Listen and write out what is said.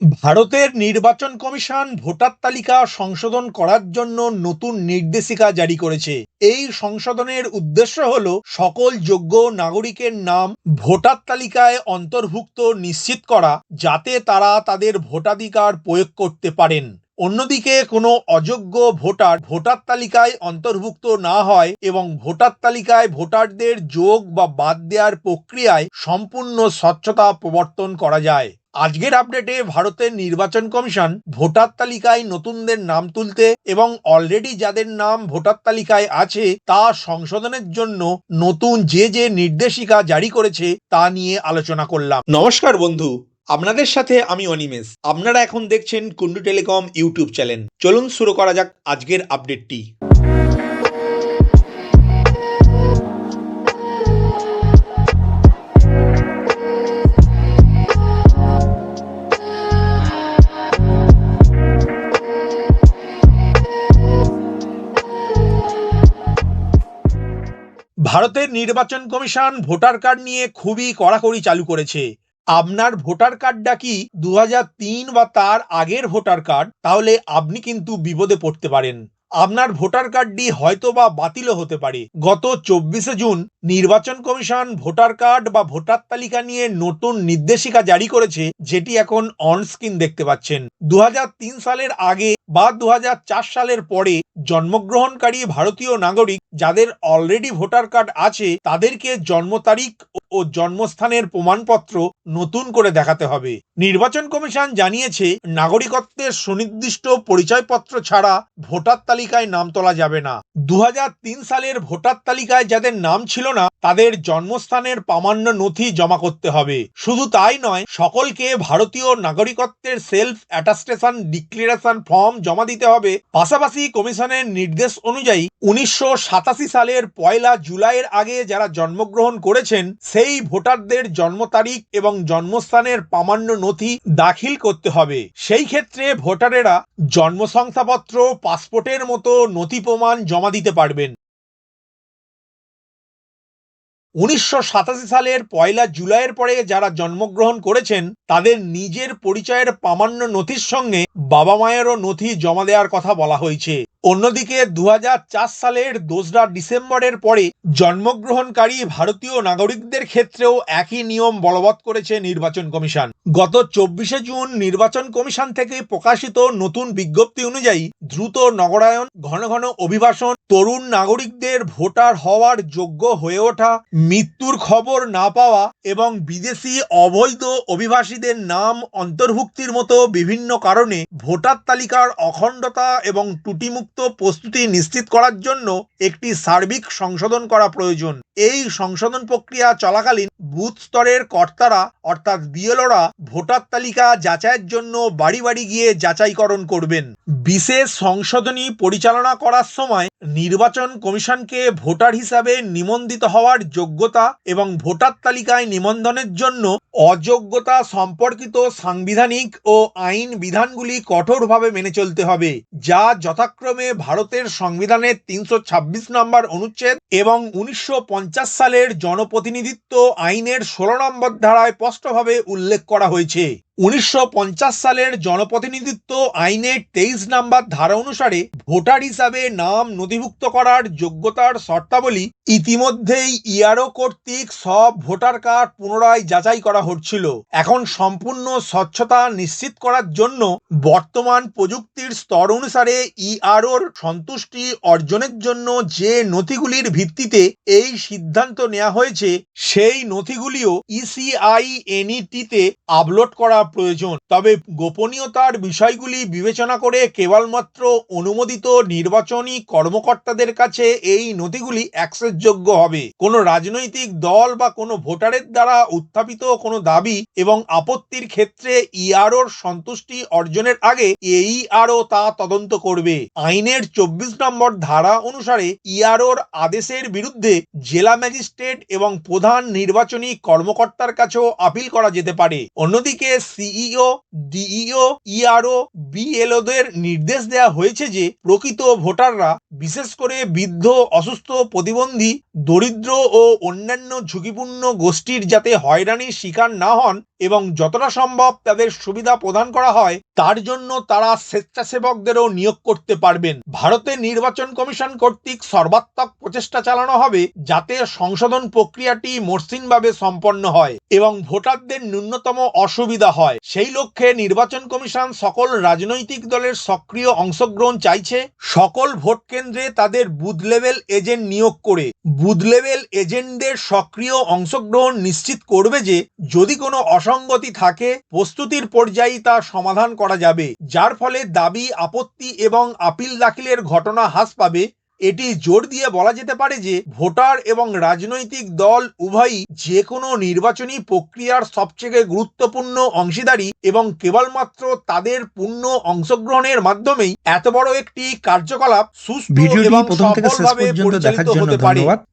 ভারতের নির্বাচন commission voter তালিকা সংশোধন করার জন্য নতুন নির্দেশিকা জারি করেছে। এই সংশোধনের উদ্দেশ্য হল সকল যোগ্য নাগরিকের নাম ভোটার তালিকায় অন্তর্ভুক্ত নিশ্চিত করা, যাতে তারা তাদের ভোটাধিকার প্রয়োগ করতে পারেন। অন্যদিকে কোনো অযোগ্য ভোটার ভোটার তালিকায় অন্তর্ভুক্ত না হয় এবং ভোটার তালিকায় ভোটারদের যোগ বা বাদ দেওয়ার প্রক্রিয়ায় সম্পূর্ণ স্বচ্ছতা প্রবর্তন করা যায়। আজকের আপডেটে ভারতের নির্বাচন কমিশন ভোটার তালিকায় নতুনদের নাম তুলতে এবং অলরেডি যাদের নাম ভোটার তালিকায় আছে, তা সংশোধনের জন্য নতুন যে যে নির্দেশিকা জারি করেছে, তা নিয়ে আলোচনা করলাম। নমস্কার বন্ধু, আপনাদের সাথে আমি অনিমেষ। আপনারা এখন দেখছেন কুন্ডু টেলিকম ইউটিউব চ্যানেল। চলুন শুরু করা যাক আজকের আপডেটটি ভারতের নির্বাচন কমিশন ভোটার কার্ড নিয়ে খুবই কড়াকড়ি চালু করেছে। আপনার ভোটার কার্ডটা কি দু হাজার তিন বা তার আগের ভোটার কার্ড? তাহলে আপনি কিন্তু বিপদে পড়তে পারেন। আপনার ভোটার কার্ডটি হয়তো বা বাতিলও হতে পারে। গত চব্বিশে জুন নির্বাচন কমিশন ভোটার কার্ড বা ভোটার তালিকা নিয়ে নতুন নির্দেশিকা জারি করেছে, যেটি এখন অন স্ক্রিন দেখতে পাচ্ছেন। দু হাজার তিন সালের আগে বা দু হাজার চার সালের পরে জন্মগ্রহণকারী ভারতীয় নাগরিক যাদের অলরেডি ভোটার কার্ড আছে, তাদেরকে জন্ম তারিখ ও জন্মস্থানের প্রমাণপত্র নতুন করে দেখাতে হবে। নির্বাচন কমিশন জানিয়েছে, নাগরিকত্বের সুনির্দিষ্ট পরিচয়পত্র ছাড়া ভোটার তালিকায় নাম তোলা যাবে না। দু সালের ভোটার তালিকায় যাদের নাম ছিল না, তাদের জন্মস্থানের প্রামাণ্য নথি জমা করতে হবে। শুধু তাই নয়, সকলকে ভারতীয় নাগরিকত্বের সেলফ অ্যাটাস্টেশন ডিক্লারেশন ফর্ম জমা দিতে হবে। পাশাপাশি কমিশনের নির্দেশ অনুযায়ী, উনিশশো সাতাশি সালের পয়লা জুলাইয়ের আগে যারা জন্মগ্রহণ করেছেন, সেই ভোটারদের জন্ম তারিখ এবং জন্মস্থানের প্রামাণ্য নথি দাখিল করতে হবে। সেই ক্ষেত্রে ভোটারেরা জন্ম শংসাপত্র পাসপোর্টের মতো নথি প্রমাণ জমা দিতে পারবেন। উনিশশো সাতাশি সালের পয়লা জুলাইয়ের পরে যারা জন্মগ্রহণ করেছেন, তাদের নিজের পরিচয়ের প্রামাণ্য নথির সঙ্গে বাবা মায়েরও নথি জমা দেওয়ার কথা বলা হয়েছে। অন্যদিকে দু হাজার চার সালের দোসরা ডিসেম্বরের পরে জন্মগ্রহণকারী ভারতীয় নাগরিকদের ক্ষেত্রেও একই নিয়ম বলবৎ করেছে নির্বাচন কমিশন। গত চব্বিশে জুন নির্বাচন কমিশন থেকে প্রকাশিত নতুন বিজ্ঞপ্তি অনুযায়ী, দ্রুত নগরায়ন, ঘন ঘন অভিবাসন, তরুণ নাগরিকদের ভোটার হওয়ার যোগ্য হয়ে ওঠা, মৃত্যুর খবর না পাওয়া এবং বিদেশি অবৈধ অভিবাসীদের নাম অন্তর্ভুক্তির মতো বিভিন্ন কারণে ভোটার তালিকার অখণ্ডতা এবং ত্রুটিমুক্ত প্রস্তুতি নিশ্চিত করার জন্য একটি সার্বিক সংশোধন করা প্রয়োজন। এই সংশোধন প্রক্রিয়া চলাকালীন বুথ স্তরের কর্তারা, অর্থাৎ বিএলওরা, ভোটার তালিকা যাচাইয়ের জন্য বাড়ি বাড়ি গিয়ে যাচাইকরণ করবেন। বিশেষ সংশোধনী পরিচালনা করার সময় নির্বাচন কমিশনকে ভোটার হিসাবে নিবন্ধিত হওয়ার যোগ্যতা এবং ভোটার তালিকায় নিবন্ধনের জন্য অযোগ্যতা সম্পর্কিত সাংবিধানিক ও আইন বিধানগুলি কঠোরভাবে মেনে চলতে হবে, যা যথাক্রমে ভারতের সংবিধানের তিনশো ছাব্বিশ নম্বর অনুচ্ছেদ এবং উনিশশো পঞ্চাশ সালের জনপ্রতিনিধিত্ব আইনের ষোলো নম্বর ধারায় স্পষ্টভাবে উল্লেখ করা হয়েছে। উনিশশো পঞ্চাশ সালের জনপ্রতিনিধিত্ব আইনের তেইশ নাম্বার ধারা অনুসারে ভোটার হিসাবে নাম নথিভুক্ত করার যোগ্যতার শর্তাবলী ইতিমধ্যেই ইয়ারো কর্তৃক সব ভোটার কার্ড পুনরায় যাচাই করা হচ্ছিল। এখন সম্পূর্ণ স্বচ্ছতা নিশ্চিত করার জন্য বর্তমান প্রযুক্তির স্তর অনুসারে ইআরওর সন্তুষ্টি অর্জনের জন্য যে নথিগুলির ভিত্তিতে এই সিদ্ধান্ত নেওয়া হয়েছে, সেই নথিগুলিও ইসিআই এনইটিতে আপলোড করা প্রয়োজন। তবে গোপনীয়তার বিষয়গুলি বিবেচনা করে কেবলমাত্র অনুমোদিত নির্বাচনী কর্মকর্তাদের কাছে এই নথিগুলি অ্যাক্সেসযোগ্য হবে। কোনো রাজনৈতিক দল বা কোনো ভোটারের দ্বারা উত্থাপিত কোনো দাবি এবং আপত্তির ক্ষেত্রে ইআরওর সন্তুষ্টি অর্জনের আগে এই এইআরও তা তদন্ত করবে। আইনের চব্বিশ নম্বর ধারা অনুসারে ইআরওর আদেশের বিরুদ্ধে জেলা ম্যাজিস্ট্রেট এবং প্রধান নির্বাচনী কর্মকর্তার কাছেও আপিল করা যেতে পারে। অন্যদিকে সিইও ডিইও ইআরও বিএলওদের নির্দেশ দেওয়া হয়েছে যে প্রকৃত ভোটাররা, বিশেষ করে বৃদ্ধ, অসুস্থ, প্রতিবন্ধী, দরিদ্র ও অন্যান্য ঝুঁকিপূর্ণ গোষ্ঠীর যাতে হয়রানির শিকার না হন এবং যতটা সম্ভব তাদের সুবিধা প্রদান করা হয়, তার জন্য তারা স্বেচ্ছাসেবকদেরও নিয়োগ করতে পারবেন। ভারতের নির্বাচন কমিশন কর্তৃক সর্বাত্মক প্রচেষ্টা চালানো হবে যাতে সংশোধন প্রক্রিয়াটি মসৃণভাবে সম্পন্ন হয় এবং ভোটারদের ন্যূনতম অসুবিধা হয়। সেই লক্ষ্যে নির্বাচন কমিশন সকল রাজনৈতিক দলের সক্রিয় অংশগ্রহণ চাইছে। সকল ভোট কেন্দ্রে তাদের বুথ লেভেল এজেন্ট নিয়োগ করে। বুথ লেভেল এজেন্টদের সক্রিয় অংশগ্রহণ নিশ্চিত করবে যে, যদি কোনো অসঙ্গতি থাকে, প্রস্তুতির পর্যায়ে তা সমাধান করা যাবে। যার ফলে দাবি, আপত্তি এবং আপিল দাখিলের ঘটনা হ্রাস পাবে। এটি জোর দিয়ে বলা যেতে পারে যে ভোটার এবং রাজনৈতিক দল উভয়ই যে কোনো নির্বাচনী প্রক্রিয়ার সবচেয়ে গুরুত্বপূর্ণ অংশীদারী এবং কেবলমাত্র তাদের পূর্ণ অংশগ্রহণের মাধ্যমেই এত বড় একটি কার্যকলাপ সুস্থ এবং সফলভাবে পরিচালিত হতে পারে।